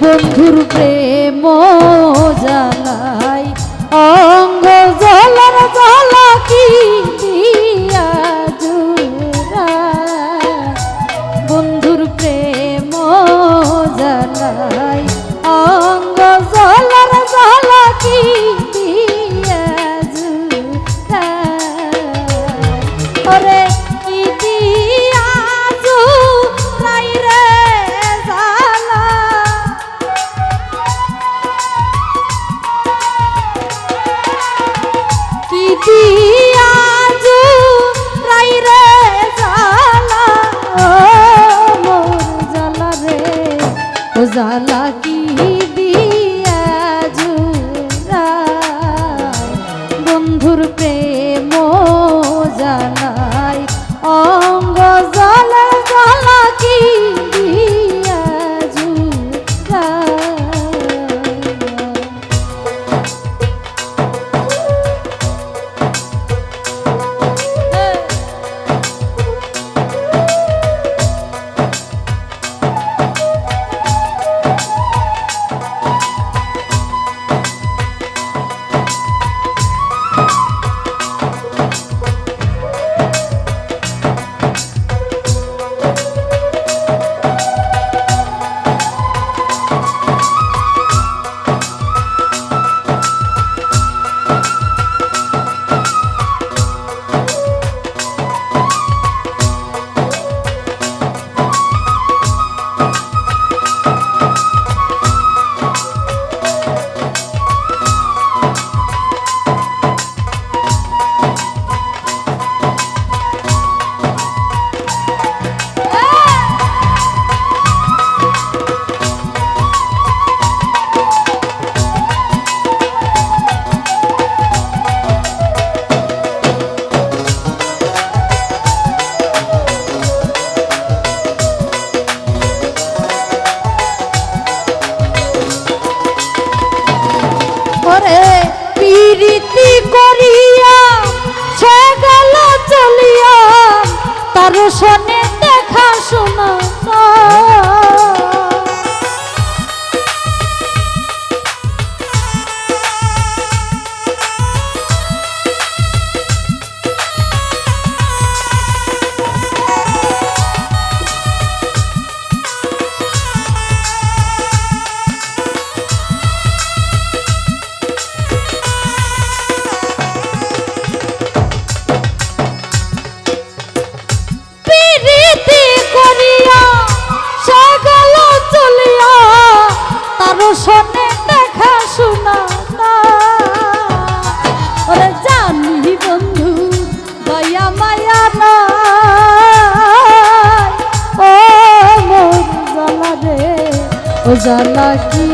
বন্ধুর প্রেম যা জ্বালা কি কারও সনে দেখা শোনা শোনে দেখা শোনা না। ওরে জানি বন্ধু, দয়া, মায়া না ও মোর জ্বালা রে, ও জ্বালা কি